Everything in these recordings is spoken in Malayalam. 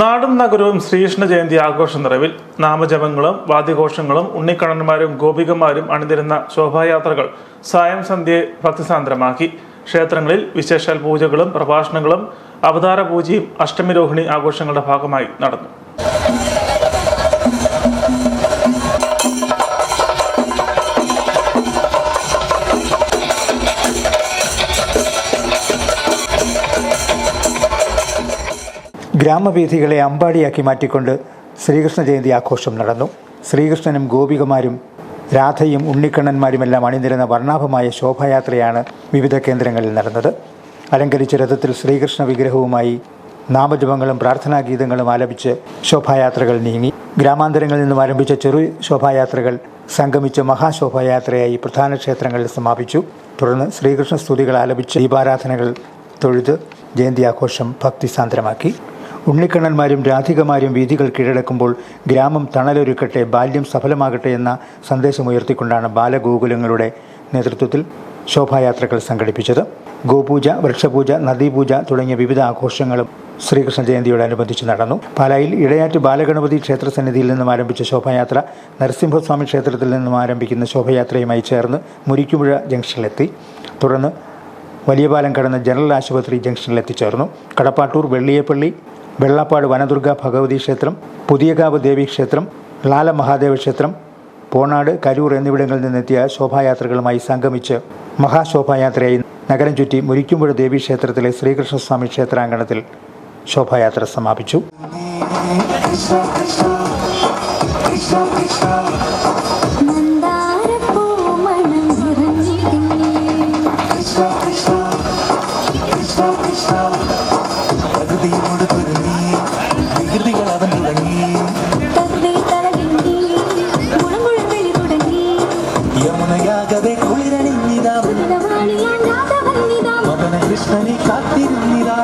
നാടും നഗരവും ശ്രീകൃഷ്ണ ജയന്തി ആഘോഷ നിറവിൽ. നാമജപങ്ങളും വാദ്യഘോഷങ്ങളും ഉണ്ണിക്കണ്ണന്മാരും ഗോപികമാരും അണിനിരുന്ന ശോഭായാത്രകൾ സായം സന്ധ്യയെ ഭക്തിസാന്ദ്രമാക്കി. ക്ഷേത്രങ്ങളിൽ വിശേഷാൽ പൂജകളും പ്രഭാഷണങ്ങളും അവതാര പൂജയും അഷ്ടമിരോഹിണി ആഘോഷങ്ങളുടെ ഭാഗമായി നടന്നു. ഗ്രാമവീഥികളെ അമ്പാടിയാക്കി മാറ്റിക്കൊണ്ട് ശ്രീകൃഷ്ണ ജയന്തി ആഘോഷം നടന്നു. ശ്രീകൃഷ്ണനും ഗോപികമാരും രാധയും ഉണ്ണിക്കണ്ണന്മാരുമെല്ലാം അണിനിരുന്ന വർണാഭമായ ശോഭായാത്രയാണ് വിവിധ കേന്ദ്രങ്ങളിൽ നടന്നത്. അലങ്കരിച്ച രഥത്തിൽ ശ്രീകൃഷ്ണ വിഗ്രഹവുമായി നാമജപങ്ങളും പ്രാർത്ഥനാഗീതങ്ങളും ആലപിച്ച് ശോഭായാത്രകൾ നീങ്ങി. ഗ്രാമാന്തരങ്ങളിൽ നിന്നും ആരംഭിച്ച ചെറു ശോഭായാത്രകൾ സംഗമിച്ച് മഹാശോഭായാത്രയായി പ്രധാന ക്ഷേത്രങ്ങളിൽ സമാപിച്ചു. തുടർന്ന് ശ്രീകൃഷ്ണ സ്തുതികൾ ആലപിച്ച് ദീപാരാധനകൾ തൊഴുത് ജയന്തി ആഘോഷം ഭക്തിസാന്ദ്രമാക്കി ഉണ്ണിക്കണ്ണന്മാരും രാധികമാരും വീഥികൾ കീഴടക്കുമ്പോൾ ഗ്രാമം തണലൊരുക്കട്ടെ ബാല്യം സഫലമാകട്ടെ എന്ന സന്ദേശമുയർത്തിക്കൊണ്ടാണ് ബാലഗോകുലങ്ങളുടെ നേതൃത്വത്തിൽ ശോഭായാത്രകൾ സംഘടിപ്പിച്ചത്. ഗോപൂജ വൃക്ഷപൂജ നദീപൂജ തുടങ്ങിയ വിവിധ ആഘോഷങ്ങളും ശ്രീകൃഷ്ണ ജയന്തിയോടനുബന്ധിച്ച് നടന്നു. പാലായിൽ ഇടയാറ്റ് ബാലഗണപതി ക്ഷേത്ര സന്നിധിയിൽ നിന്നും ആരംഭിച്ച ശോഭായാത്ര നരസിംഹസ്വാമി ക്ഷേത്രത്തിൽ നിന്നും ആരംഭിക്കുന്ന ശോഭയാത്രയുമായി ചേർന്ന് മുരിക്കുപുഴ ജംഗ്ഷനിലെത്തി. തുടർന്ന് വലിയപാലം കടന്ന് ജനറൽ ആശുപത്രി ജംഗ്ഷനിൽ എത്തിച്ചേർന്നു കടപ്പാട്ടൂർ വെള്ളിയേപ്പള്ളി വെള്ളാപ്പാട് വനദുർഗ ഭഗവതി ക്ഷേത്രം പുതിയകാവ് ദേവി ക്ഷേത്രം ലാല മഹാദേവ ക്ഷേത്രം പോണാട് കരൂർ എന്നിവിടങ്ങളിൽ നിന്നെത്തിയ ശോഭായാത്രകളുമായി സംഗമിച്ച് മഹാശോഭായാത്രയായി നഗരം ചുറ്റി മുരിക്കുമ്പുഴ ദേവി ക്ഷേത്രത്തിലെ ശ്രീകൃഷ്ണസ്വാമി ക്ഷേത്രാങ്കണത്തിൽ ശോഭായാത്ര സമാപിച്ചു. മന്ദാരപ്പൂമണം യമുനയാകവെ കുളിരണിഞ്ഞിതാ. മദന കൃഷ്ണനെ കാത്തിരുന്നിതാ.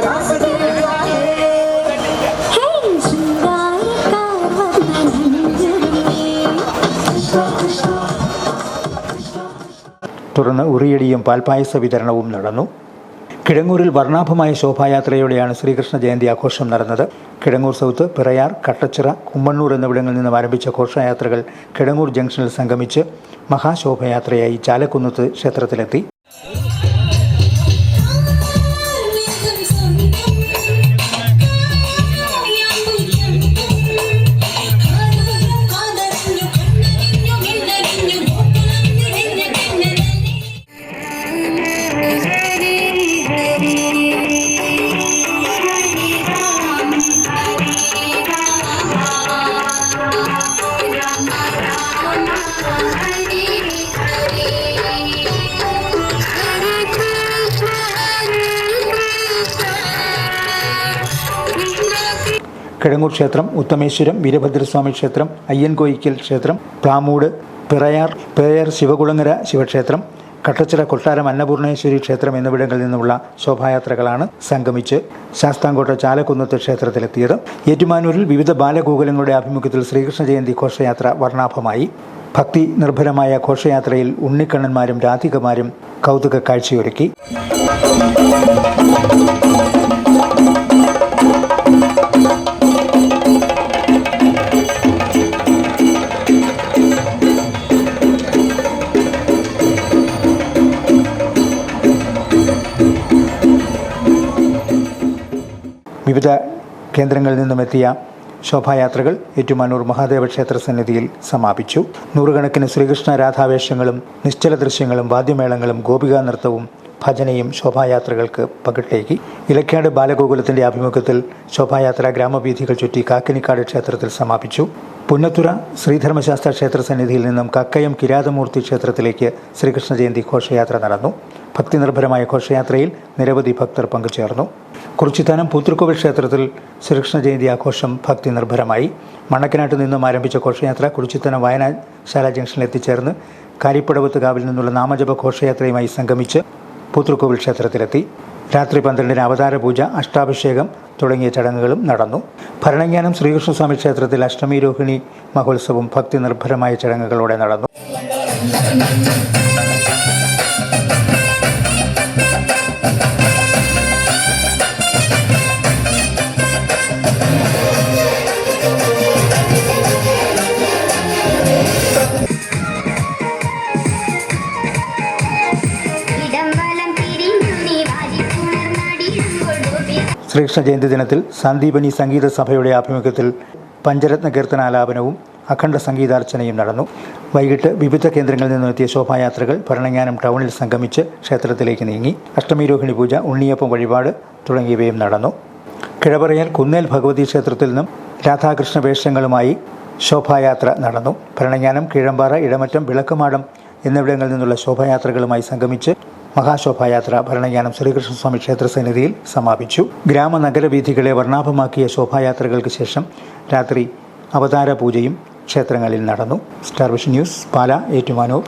തുടർന്ന് ഉറിയടിയും പാൽപായസ വിതരണവും നടന്നു. കിഴങ്ങൂരിൽ വർണാഭമായ ശോഭായാത്രയോടെയാണ് ശ്രീകൃഷ്ണ ജയന്തി ആഘോഷം നടന്നത്. കിഴങ്ങൂർ സൗത്ത് പിറയാർ കട്ടച്ചിറ കുമ്മണ്ണൂർ എന്നിവിടങ്ങളിൽ നിന്നും ആരംഭിച്ച ഘോഷയാത്രകൾ കിഴങ്ങൂർ ജംഗ്ഷനിൽ സംഗമിച്ച് മഹാശോഭയാത്രയായി ചാലക്കുന്നത്ത് ക്ഷേത്രത്തിലെത്തി. കിഴങ്ങൂർ ക്ഷേത്രം ഉത്തമേശ്വരം വീരഭദ്രസ്വാമി ക്ഷേത്രം അയ്യൻകോയിക്കൽ ക്ഷേത്രം പ്ലാമൂട് പിറയാർ പിറയാർ ശിവകുളങ്ങര ശിവക്ഷേത്രം കട്ടച്ചിറ കൊട്ടാരം അന്നപൂർണേശ്വരി ക്ഷേത്രം എന്നിവിടങ്ങളിൽ നിന്നുള്ള ശോഭായാത്രകളാണ് സംഗമിച്ച് ശാസ്താംകോട്ട ചാലക്കുന്നത്ത് ക്ഷേത്രത്തിലെത്തിയത്. ഏറ്റുമാനൂരിൽ വിവിധ ബാലഗോകുലങ്ങളുടെ ആഭിമുഖ്യത്തിൽ ശ്രീകൃഷ്ണ ജയന്തി ഘോഷയാത്ര വർണാഭമായി. ഭക്തി നിർഭരമായ ഘോഷയാത്രയിൽ ഉണ്ണിക്കണ്ണന്മാരും രാധികമാരും കൗതുക കാഴ്ചയൊരുക്കി വിവിധ കേന്ദ്രങ്ങളിൽ നിന്നുമെത്തിയ ശോഭായാത്രകൾ ഏറ്റുമാനൂർ മഹാദേവ ക്ഷേത്ര സന്നിധിയിൽ സമാപിച്ചു. നൂറുകണക്കിന് ശ്രീകൃഷ്ണ രാധാവേഷങ്ങളും നിശ്ചല ദൃശ്യങ്ങളും വാദ്യമേളങ്ങളും ഗോപികാ നൃത്തവും ഭജനയും ശോഭായാത്രകൾക്ക് പകിട്ടേകി ഇലക്കാട് ബാലഗോകുലത്തിന്റെ ആഭിമുഖ്യത്തിൽ ശോഭായാത്ര ഗ്രാമവീഥികൾ ചുറ്റി കാക്കിനിക്കാട് ക്ഷേത്രത്തിൽ സമാപിച്ചു. പുന്നത്തുറ ശ്രീധർമ്മശാസ്ത്ര ക്ഷേത്ര സന്നിധിയിൽ നിന്നും കക്കയം കിരാതമൂർത്തി ക്ഷേത്രത്തിലേക്ക് ശ്രീകൃഷ്ണ ജയന്തി ഘോഷയാത്ര നടന്നു. ഭക്തിനിർഭരമായ ഘോഷയാത്രയിൽ നിരവധി ഭക്തർ പങ്കുചേർന്നു. കുറിച്ചിത്താനം പൂത്തൃക്കോവിൽ ക്ഷേത്രത്തിൽ ശ്രീകൃഷ്ണ ജയന്തി ആഘോഷം ഭക്തി നിർഭരമായി മണക്കനാട്ട് നിന്നും ആരംഭിച്ച ഘോഷയാത്ര കുറിച്ചിത്താനം വായനശാല ജംഗ്ഷനിൽ എത്തിച്ചേർന്ന് കാരിപ്പടവത്ത് കാവിൽ നിന്നുള്ള നാമജപ ഘോഷയാത്രയുമായി സംഗമിച്ച് പൂത്തൃക്കോവിൽ ക്ഷേത്രത്തിലെത്തി. രാത്രി പന്ത്രണ്ടിന് അവതാര പൂജ അഷ്ടാഭിഷേകം തുടങ്ങിയ ചടങ്ങുകളും നടന്നു. ഭരണജ്ഞാനം ശ്രീകൃഷ്ണസ്വാമി ക്ഷേത്രത്തിൽ അഷ്ടമി രോഹിണി മഹോത്സവം ഭക്തി നിർഭരമായ ചടങ്ങുകളോടെ നടന്നു. ശ്രീകൃഷ്ണ ജയന്തി ദിനത്തിൽ സന്ദീപനി സംഗീത സഭയുടെ ആഭിമുഖ്യത്തിൽ പഞ്ചരത്ന കീർത്തനാലാപനവും അഖണ്ഡ സംഗീതാർച്ചനയും നടന്നു. വൈകിട്ട് വിവിധ കേന്ദ്രങ്ങളിൽ നിന്നെത്തിയ ശോഭായാത്രകൾ ഭരണങ്ങാനം ടൗണിൽ സംഗമിച്ച് ക്ഷേത്രത്തിലേക്ക് നീങ്ങി. അഷ്ടമിരോഹിണി പൂജ ഉണ്ണിയപ്പം വഴിപാട് തുടങ്ങിയവയും നടന്നു. കിഴവറയൽ കുന്നേൽ ഭഗവതി ക്ഷേത്രത്തിൽ നിന്നും രാധാകൃഷ്ണ വേഷങ്ങളുമായി ശോഭായാത്ര നടന്നു. ഭരണങ്ങാനം കീഴമ്പാറ ഇടമറ്റം വിളക്കുമാടം എന്നിവിടങ്ങളിൽ നിന്നുള്ള ശോഭായാത്രകളുമായി സംഗമിച്ച് മഹാശോഭായാത്ര ഭരണഗാനം ശ്രീകൃഷ്ണസ്വാമി ക്ഷേത്ര സന്നിധിയിൽ സമാപിച്ചു. ഗ്രാമ നഗരവീഥികളെ വർണാഭമാക്കിയ ശോഭായാത്രകൾക്ക് ശേഷം രാത്രി അവതാര പൂജയും ക്ഷേത്രങ്ങളിൽ നടന്നു. Star Vision News Pala Ettumanoor.